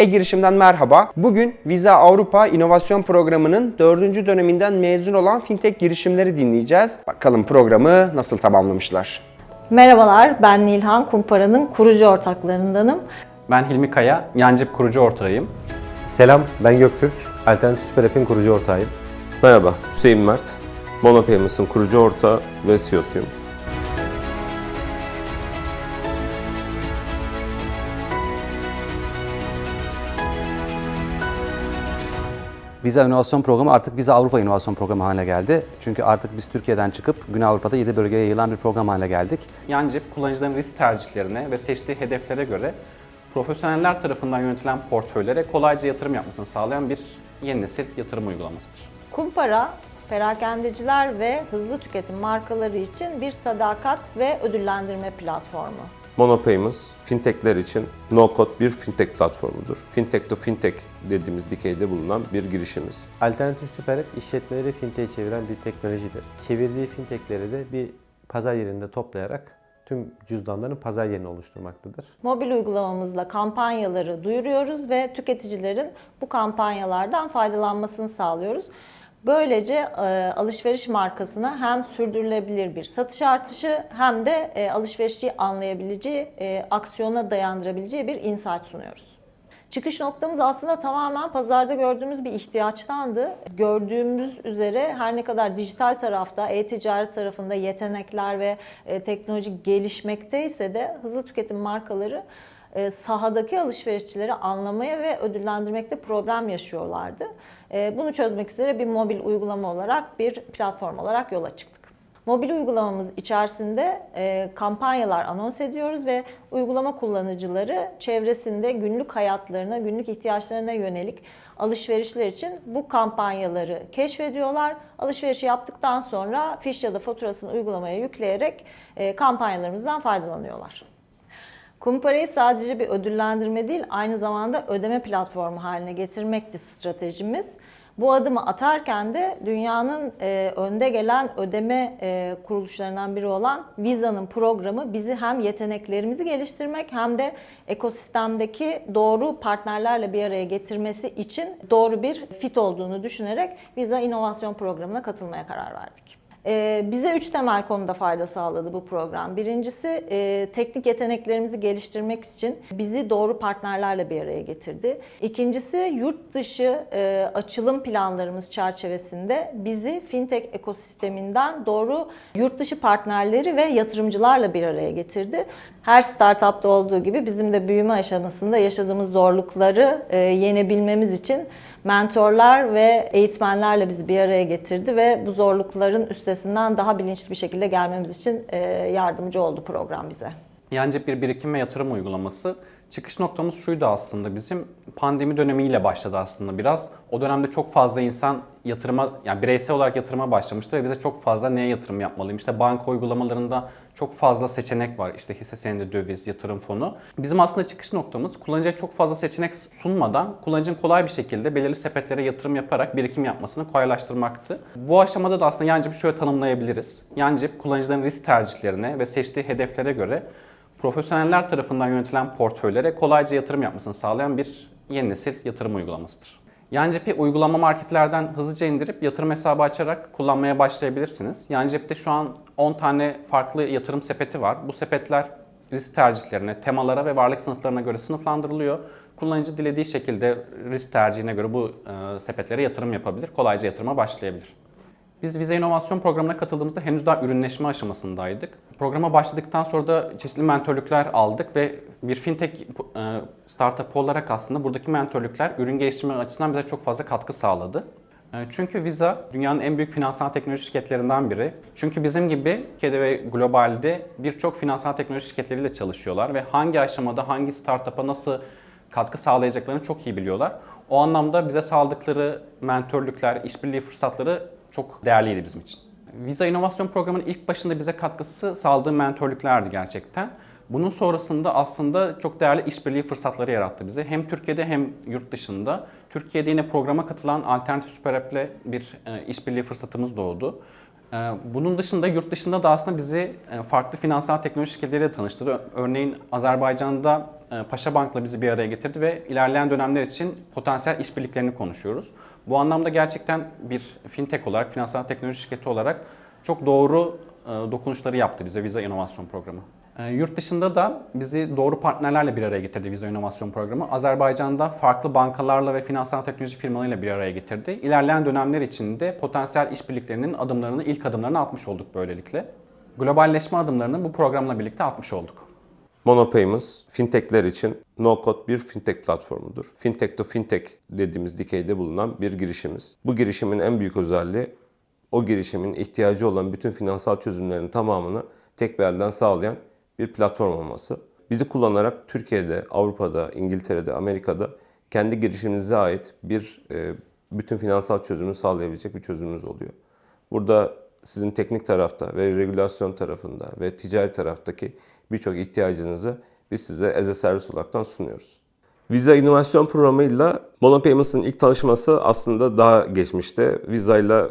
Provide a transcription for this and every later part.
E-Girişim'den merhaba. Bugün Visa Avrupa İnovasyon Programı'nın 4. döneminden mezun olan fintech girişimleri dinleyeceğiz. Bakalım programı nasıl tamamlamışlar. Merhabalar, ben Nilhan Kumpara'nın kurucu ortaklarındanım. Ben Hilmi Kaya, Yancip kurucu ortağıyım. Selam, ben Göktürk. Alternatif Süper App'in kurucu ortağıyım. Merhaba, Hüseyin Mert. Monopayments kurucu ortağı ve CEO'suyum. Visa İnovasyon Programı artık Visa Avrupa İnovasyon Programı haline geldi. Çünkü artık biz Türkiye'den çıkıp Güney Avrupa'da 7 bölgeye yayılan bir program haline geldik. Yancip kullanıcıların risk tercihlerine ve seçtiği hedeflere göre profesyoneller tarafından yönetilen portföylere kolayca yatırım yapmasını sağlayan bir yeni nesil yatırım uygulamasıdır. Kumpara, perakendeciler ve hızlı tüketim markaları için bir sadakat ve ödüllendirme platformu. Monopayments, fintechler için no-code bir fintech platformudur. Fintech to fintech dediğimiz dikeyde bulunan bir girişimiz. Alternatif Süper App işletmeleri fintech'e çeviren bir teknolojidir. Çevirdiği fintechleri de bir pazar yerinde toplayarak tüm cüzdanların pazar yerini oluşturmaktadır. Mobil uygulamamızla kampanyaları duyuruyoruz ve tüketicilerin bu kampanyalardan faydalanmasını sağlıyoruz. Böylece e, alışveriş markasına hem sürdürülebilir bir satış artışı hem de e, alışverişçiyi anlayabileceği, e, aksiyona dayandırabileceği bir insight sunuyoruz. Çıkış noktamız aslında tamamen pazarda gördüğümüz bir ihtiyaçtandı. Gördüğümüz üzere her ne kadar dijital tarafta, e-ticaret tarafında yetenekler ve e, teknoloji gelişmekteyse de hızlı tüketim markaları sahadaki alışverişçileri anlamaya ve ödüllendirmekte problem yaşıyorlardı. E, Bunu çözmek üzere bir mobil uygulama olarak, bir platform olarak yola çıktık. Mobil uygulamamız içerisinde e, kampanyalar anons ediyoruz ve uygulama kullanıcıları çevresinde günlük hayatlarına, günlük ihtiyaçlarına yönelik alışverişler için bu kampanyaları keşfediyorlar. Alışverişi yaptıktan sonra fiş ya da faturasını uygulamaya yükleyerek e, kampanyalarımızdan faydalanıyorlar. Kumparayı sadece bir ödüllendirme değil, aynı zamanda ödeme platformu haline getirmekti stratejimiz. Bu adımı atarken de dünyanın e, önde gelen ödeme e, kuruluşlarından biri olan Visa'nın programı bizi hem yeteneklerimizi geliştirmek hem de ekosistemdeki doğru partnerlerle bir araya getirmesi için doğru bir fit olduğunu düşünerek Visa İnovasyon Programı'na katılmaya karar verdik. Ee, Bize üç temel konuda fayda sağladı bu program. Birincisi e, teknik yeteneklerimizi geliştirmek için bizi doğru partnerlerle bir araya getirdi. İkincisi yurt dışı e, açılım planlarımız çerçevesinde bizi fintech ekosisteminden doğru yurt dışı partnerleri ve yatırımcılarla bir araya getirdi. Her startupta olduğu gibi bizim de büyüme aşamasında yaşadığımız zorlukları e, yenebilmemiz için mentorlar ve eğitmenlerle bizi bir araya getirdi ve bu zorlukların üstesinden daha bilinçli bir şekilde gelmemiz için e, yardımcı oldu program bize. Yancip bir birikim ve yatırım uygulaması. Çıkış noktamız şuydu aslında bizim pandemi dönemiyle başladı aslında biraz. O dönemde çok fazla insan yatırıma yani bireysel olarak yatırıma başlamıştı ve bize çok fazla neye yatırım yapmalıyım? İşte banka uygulamalarında çok fazla seçenek var. İşte hisse senedi, döviz, yatırım fonu. Bizim aslında çıkış noktamız kullanıcıya çok fazla seçenek sunmadan kullanıcının kolay bir şekilde belirli sepetlere yatırım yaparak birikim yapmasını kolaylaştırmaktı. Bu aşamada da aslında Yancip'i şöyle tanımlayabiliriz. Yancip kullanıcıların risk tercihlerine ve seçtiği hedeflere göre profesyoneller tarafından yönetilen portföylere kolayca yatırım yapmasını sağlayan bir yeni nesil yatırım uygulamasıdır. Yancip'i uygulama marketlerden hızlıca indirip yatırım hesabı açarak kullanmaya başlayabilirsiniz. Yancip'te şu an 10 tane farklı yatırım sepeti var. Bu sepetler risk tercihlerine, temalara ve varlık sınıflarına göre sınıflandırılıyor. Kullanıcı dilediği şekilde risk tercihine göre bu e, sepetlere yatırım yapabilir, kolayca yatırıma başlayabilir. Biz Vize İnovasyon Programı'na katıldığımızda henüz daha ürünleşme aşamasındaydık. Programa başladıktan sonra da çeşitli mentörlükler aldık ve bir fintech e, startup olarak aslında buradaki mentörlükler ürün geliştirme açısından bize çok fazla katkı sağladı. E, Çünkü Visa dünyanın en büyük finansal teknoloji şirketlerinden biri. Çünkü bizim gibi Türkiye'de ve globalde birçok finansal teknoloji şirketleriyle çalışıyorlar ve hangi aşamada hangi startup'a nasıl katkı sağlayacaklarını çok iyi biliyorlar. O anlamda bize sağladıkları mentörlükler, işbirliği fırsatları çok değerliydi bizim için. Visa İnovasyon Programı'nın ilk başında bize katkısı sağladığı mentörlüklerdi gerçekten. Bunun sonrasında aslında çok değerli işbirliği fırsatları yarattı bize. Hem Türkiye'de hem yurt dışında. Türkiye'de yine programa katılan Alternatif Süper App'le bir e, işbirliği fırsatımız doğdu. E, Bunun dışında yurt dışında da aslında bizi e, farklı finansal teknoloji şirketleriyle tanıştırdı. Örneğin Azerbaycan'da Paşa Bank'la bizi bir araya getirdi ve ilerleyen dönemler için potansiyel işbirliklerini konuşuyoruz. Bu anlamda gerçekten bir fintech olarak, finansal teknoloji şirketi olarak çok doğru e, dokunuşları yaptı bize Visa İnovasyon Programı. E, Yurt dışında da bizi doğru partnerlerle bir araya getirdi Visa İnovasyon Programı. Azerbaycan'da farklı bankalarla ve finansal teknoloji firmalarıyla bir araya getirdi. İlerleyen dönemler içinde potansiyel işbirliklerinin adımlarını, ilk adımlarını atmış olduk böylelikle. Globalleşme adımlarını bu programla birlikte atmış olduk. Monopayments, fintechler için no-code bir fintech platformudur. Fintech to fintech dediğimiz dikeyde bulunan bir girişimiz. Bu girişimin en büyük özelliği o girişimin ihtiyacı olan bütün finansal çözümlerin tamamını tek bir elden sağlayan bir platform olması. Bizi kullanarak Türkiye'de, Avrupa'da, İngiltere'de, Amerika'da kendi girişiminize ait bir e, bütün finansal çözümü sağlayabilecek bir çözümümüz oluyor. Burada sizin teknik tarafta ve regülasyon tarafında ve ticari taraftaki birçok ihtiyacınızı biz size as a service olaraktan sunuyoruz. Visa İnovasyon Programı'yla Monopayments'ın ilk tanışması aslında daha geçmişte. Visa ile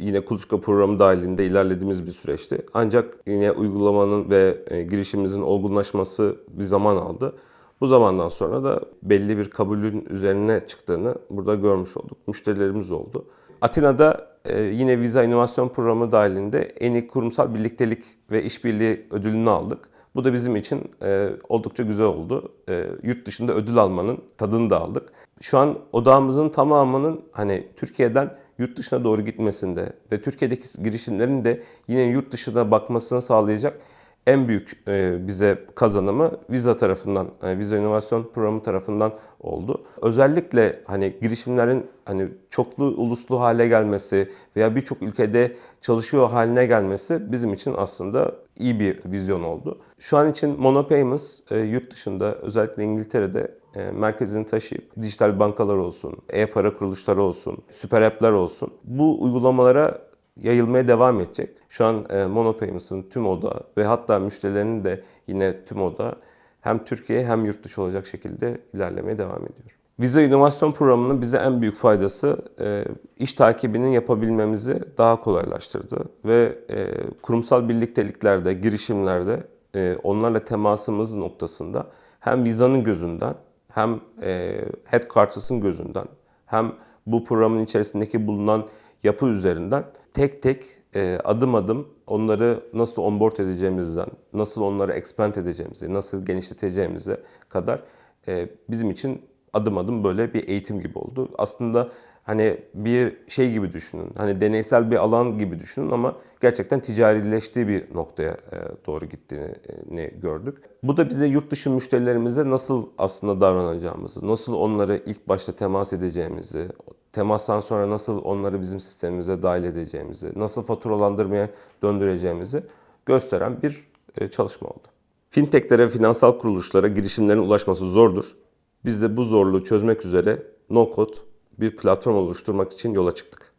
yine kuluçka programı dahilinde ilerlediğimiz bir süreçti. Ancak yine uygulamanın ve e, girişimimizin olgunlaşması bir zaman aldı. Bu zamandan sonra da belli bir kabulün üzerine çıktığını burada görmüş olduk. Müşterilerimiz oldu. Atina'da e, yine Visa İnovasyon Programı dahilinde en iyi kurumsal birliktelik ve işbirliği ödülünü aldık. Bu da bizim için e, oldukça güzel oldu. E, yurt dışında ödül almanın tadını da aldık. Şu an odağımızın tamamının hani Türkiye'den yurt dışına doğru gitmesinde ve Türkiye'deki girişimlerin de yine yurt dışına bakmasını sağlayacak en büyük e, bize kazanımı Visa tarafından, e, Visa İnovasyon Programı tarafından oldu. Özellikle hani girişimlerin hani çoklu uluslu hale gelmesi veya birçok ülkede çalışıyor haline gelmesi bizim için aslında iyi bir vizyon oldu. Şu an için Monopayments e, yurt dışında özellikle İngiltere'de e, merkezini taşıyıp dijital bankalar olsun, e-para kuruluşları olsun, süper app'ler olsun bu uygulamalara yayılmaya devam edecek. Şu an e, Monopayments'ın tüm oda ve hatta müşterilerinin de yine tüm oda hem Türkiye hem yurt dışı olacak şekilde ilerlemeye devam ediyor. Visa İnovasyon Programı'nın bize en büyük faydası e, iş takibinin yapabilmemizi daha kolaylaştırdı ve e, kurumsal birlikteliklerde, girişimlerde e, onlarla temasımız noktasında hem Visa'nın gözünden hem Headquarters'ın gözünden hem bu programın içerisindeki bulunan yapı üzerinden tek tek adım adım onları nasıl onboard edeceğimizden, nasıl onları expand edeceğimizi, nasıl genişleteceğimize kadar bizim için adım adım böyle bir eğitim gibi oldu. Aslında hani bir şey gibi düşünün, hani deneysel bir alan gibi düşünün ama gerçekten ticarileştiği bir noktaya e, doğru gittiğini gördük. Bu da bize yurt dışı müşterilerimize nasıl aslında davranacağımızı, nasıl onları ilk başta temas edeceğimizi, temastan sonra nasıl onları bizim sistemimize dahil edeceğimizi, nasıl faturalandırmaya döndüreceğimizi gösteren bir e, çalışma oldu. Fintechlere, finansal kuruluşlara girişimlerin ulaşması zordur. Biz de bu zorluğu çözmek üzere no-code bir platform oluşturmak için yola çıktık.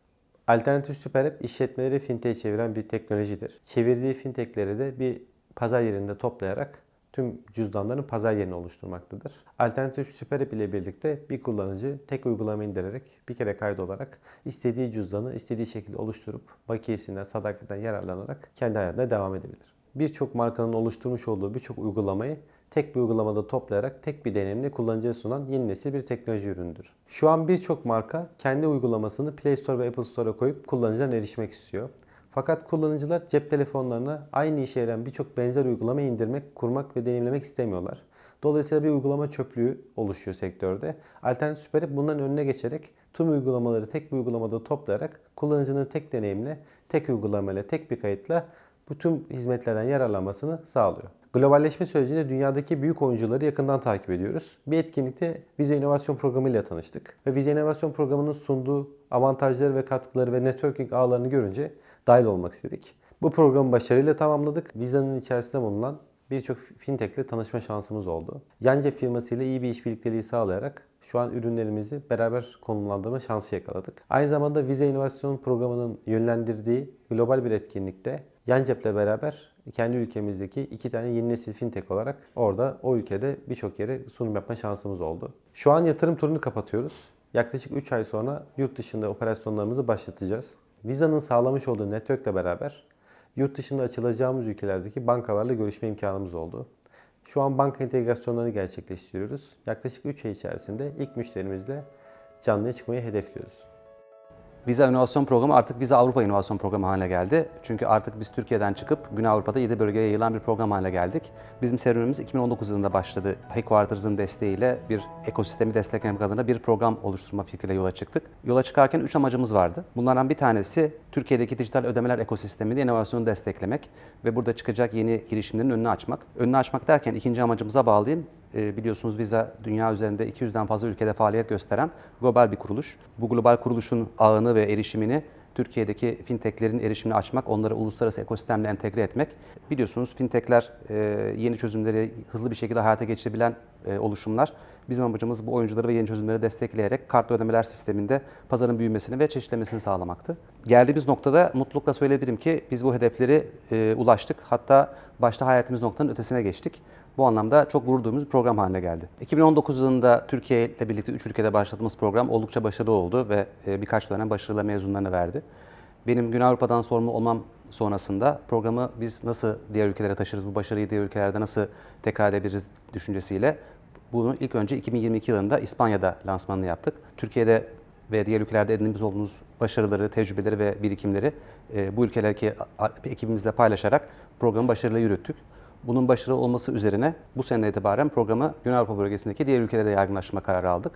Alternatif Süper App işletmeleri fintech'e çeviren bir teknolojidir. Çevirdiği fintechleri de bir pazar yerinde toplayarak tüm cüzdanların pazar yerini oluşturmaktadır. Alternatif Süper App ile birlikte bir kullanıcı tek uygulama indirerek bir kere kaydolarak istediği cüzdanı istediği şekilde oluşturup bakiyesinden, sadakaten yararlanarak kendi hayatına devam edebilir. Birçok markanın oluşturmuş olduğu birçok uygulamayı tek bir uygulamada toplayarak tek bir deneyimle kullanıcıya sunan yeni nesil bir teknoloji ürünüdür. Şu an birçok marka kendi uygulamasını Play Store ve Apple Store'a koyup kullanıcılarına erişmek istiyor. Fakat kullanıcılar cep telefonlarına aynı işe yarayan birçok benzer uygulamayı indirmek, kurmak ve deneyimlemek istemiyorlar. Dolayısıyla bir uygulama çöplüğü oluşuyor sektörde. Alternatif Süper App bunların önüne geçerek tüm uygulamaları tek bir uygulamada toplayarak kullanıcının tek deneyimle, tek uygulamayla, tek bir kayıtla bu tüm hizmetlerden yararlanmasını sağlıyor. Globalleşme sürecinde dünyadaki büyük oyuncuları yakından takip ediyoruz. Bir etkinlikte Vize İnovasyon Programı ile tanıştık. Ve Vize İnovasyon Programı'nın sunduğu avantajları ve katkıları ve networking ağlarını görünce dahil olmak istedik. Bu programı başarıyla tamamladık. Visa'nın içerisinde bulunan birçok fintech ile tanışma şansımız oldu. Yancep firmasıyla iyi bir iş birlikteliği sağlayarak şu an ürünlerimizi beraber konumlandırma şansı yakaladık. Aynı zamanda Vize İnovasyon Programı'nın yönlendirdiği global bir etkinlikte Yancep'le beraber kendi ülkemizdeki iki tane yeni nesil fintech olarak orada o ülkede birçok yere sunum yapma şansımız oldu. Şu an yatırım turunu kapatıyoruz. Yaklaşık 3 ay sonra yurt dışında operasyonlarımızı başlatacağız. Visa'nın sağlamış olduğu networkle beraber yurt dışında açılacağımız ülkelerdeki bankalarla görüşme imkanımız oldu. Şu an banka entegrasyonlarını gerçekleştiriyoruz. Yaklaşık 3 ay içerisinde ilk müşterimizle canlıya çıkmayı hedefliyoruz. Viza İnovasyon Programı artık Viza Avrupa İnovasyon Programı haline geldi. Çünkü artık biz Türkiye'den çıkıp Güney Avrupa'da 7 bölgeye yayılan bir program haline geldik. Bizim serüvenimiz 2019 yılında başladı. Headquarters'ın desteğiyle bir ekosistemi desteklemek adına bir program oluşturma fikriyle yola çıktık. Yola çıkarken 3 amacımız vardı. Bunlardan bir tanesi Türkiye'deki dijital ödemeler ekosisteminde inovasyonu desteklemek ve burada çıkacak yeni girişimlerin önünü açmak. Önünü açmak derken ikinci amacımıza bağlayayım. Ee, biliyorsunuz Visa dünya üzerinde 200'den fazla ülkede faaliyet gösteren global bir kuruluş. Bu global kuruluşun ağını ve erişimini Türkiye'deki fintechlerin erişimini açmak, onları uluslararası ekosistemle entegre etmek. Biliyorsunuz fintechler e, yeni çözümleri hızlı bir şekilde hayata geçirebilen e, oluşumlar. Bizim amacımız bu oyuncuları ve yeni çözümleri destekleyerek kartlı ödemeler sisteminde pazarın büyümesini ve çeşitlemesini sağlamaktı. Geldiğimiz noktada mutlulukla söyleyebilirim ki biz bu hedefleri e, ulaştık. Hatta başta hayatımız noktanın ötesine geçtik. Bu anlamda çok gurur duyduğumuz bir program haline geldi. 2019 yılında Türkiye ile birlikte 3 ülkede başladığımız program oldukça başarılı oldu ve e, birkaç dönem başarılı mezunlarını verdi. Benim Güney Avrupa'dan sorumlu olmam sonrasında programı biz nasıl diğer ülkelere taşırız, bu başarıyı diğer ülkelerde nasıl tekrar edebiliriz düşüncesiyle bunu ilk önce 2022 yılında İspanya'da lansmanını yaptık. Türkiye'de ve diğer ülkelerde edindiğimiz olduğumuz başarıları, tecrübeleri ve birikimleri e, bu ülkelerdeki ekibimizle paylaşarak programı başarıyla yürüttük. Bunun başarılı olması üzerine bu sene itibaren programı Güney Avrupa bölgesindeki diğer ülkelere yaygınlaştırma kararı aldık.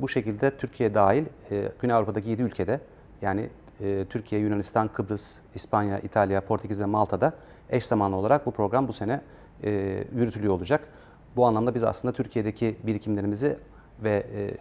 Bu şekilde Türkiye dahil e, Güney Avrupa'daki 7 ülkede yani e, Türkiye, Yunanistan, Kıbrıs, İspanya, İtalya, Portekiz ve Malta'da eş zamanlı olarak bu program bu sene yürütülüyor olacak. Bu anlamda biz aslında Türkiye'deki birikimlerimizi ve e,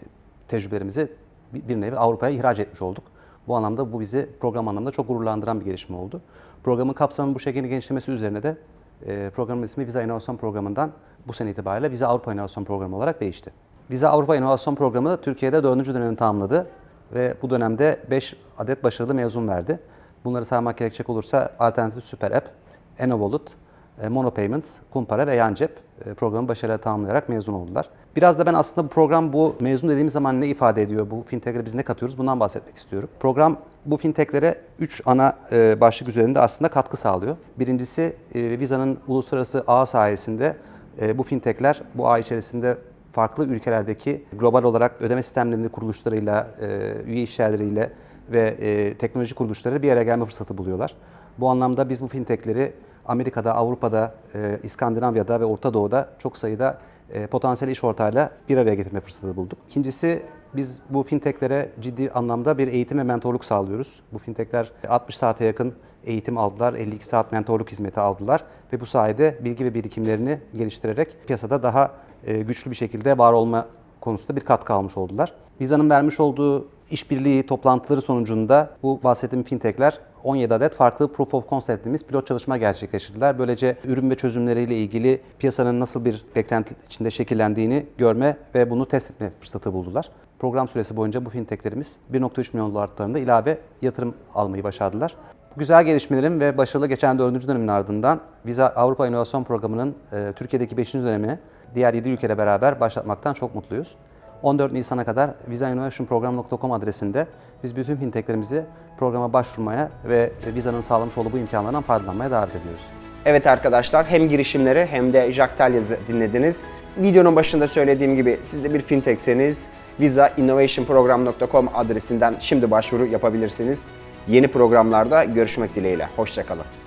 tecrübelerimizi bir nevi Avrupa'ya ihraç etmiş olduk. Bu anlamda bu bizi program anlamında çok gururlandıran bir gelişme oldu. Programın kapsamının bu şekilde genişlemesi üzerine de e, programın ismi Viza İnovasyon Programı'ndan bu sene itibariyle Viza Avrupa İnovasyon Programı olarak değişti. Viza Avrupa İnovasyon Programı Türkiye'de 4. dönemini tamamladı ve bu dönemde 5 adet başarılı mezun verdi. Bunları saymak gerekecek olursa Alternatif Süper App, Enovolut, Monopayments, Kumpara ve Yancep e, programı başarıyla tamamlayarak mezun oldular. Biraz da ben aslında bu program bu mezun dediğimiz zaman ne ifade ediyor, bu fintechlere biz ne katıyoruz bundan bahsetmek istiyorum. Program bu fintechlere 3 ana e, başlık üzerinde aslında katkı sağlıyor. Birincisi e, Visa'nın uluslararası ağ sayesinde e, bu fintechler bu ağ içerisinde farklı ülkelerdeki global olarak ödeme sistemlerinin kuruluşlarıyla, e, üye işyerleriyle ve e, teknoloji kuruluşları bir araya gelme fırsatı buluyorlar. Bu anlamda biz bu fintechleri Amerika'da, Avrupa'da, e, İskandinavya'da ve Orta Doğu'da çok sayıda e, potansiyel iş ortağıyla bir araya getirme fırsatı bulduk. İkincisi biz bu fintechlere ciddi anlamda bir eğitim ve mentorluk sağlıyoruz. Bu fintechler 60 saate yakın eğitim aldılar, 52 saat mentorluk hizmeti aldılar ve bu sayede bilgi ve birikimlerini geliştirerek piyasada daha e, güçlü bir şekilde var olma konusunda bir katkı almış oldular. Visa'nın vermiş olduğu işbirliği toplantıları sonucunda bu bahsettiğim fintechler 17 adet farklı proof of concept pilot çalışma gerçekleştirdiler. Böylece ürün ve çözümleriyle ilgili piyasanın nasıl bir beklenti içinde şekillendiğini görme ve bunu test etme fırsatı buldular. Program süresi boyunca bu fintechlerimiz 1.3 milyon dolar tutarında ilave yatırım almayı başardılar. Bu güzel gelişmelerin ve başarılı geçen 4. dönemin ardından Visa Avrupa İnovasyon Programı'nın e, Türkiye'deki 5. dönemini diğer 7 ülkeyle beraber başlatmaktan çok mutluyuz. 14 Nisan'a kadar visainnovationprogram.com adresinde biz bütün fintechlerimizi programa başvurmaya ve Visa'nın sağlamış olduğu bu imkanlardan faydalanmaya davet ediyoruz. Evet arkadaşlar hem girişimleri hem de Jacques Talyaz'ı dinlediniz. Videonun başında söylediğim gibi siz de bir fintechseniz visainnovationprogram.com adresinden şimdi başvuru yapabilirsiniz. Yeni programlarda görüşmek dileğiyle. Hoşçakalın.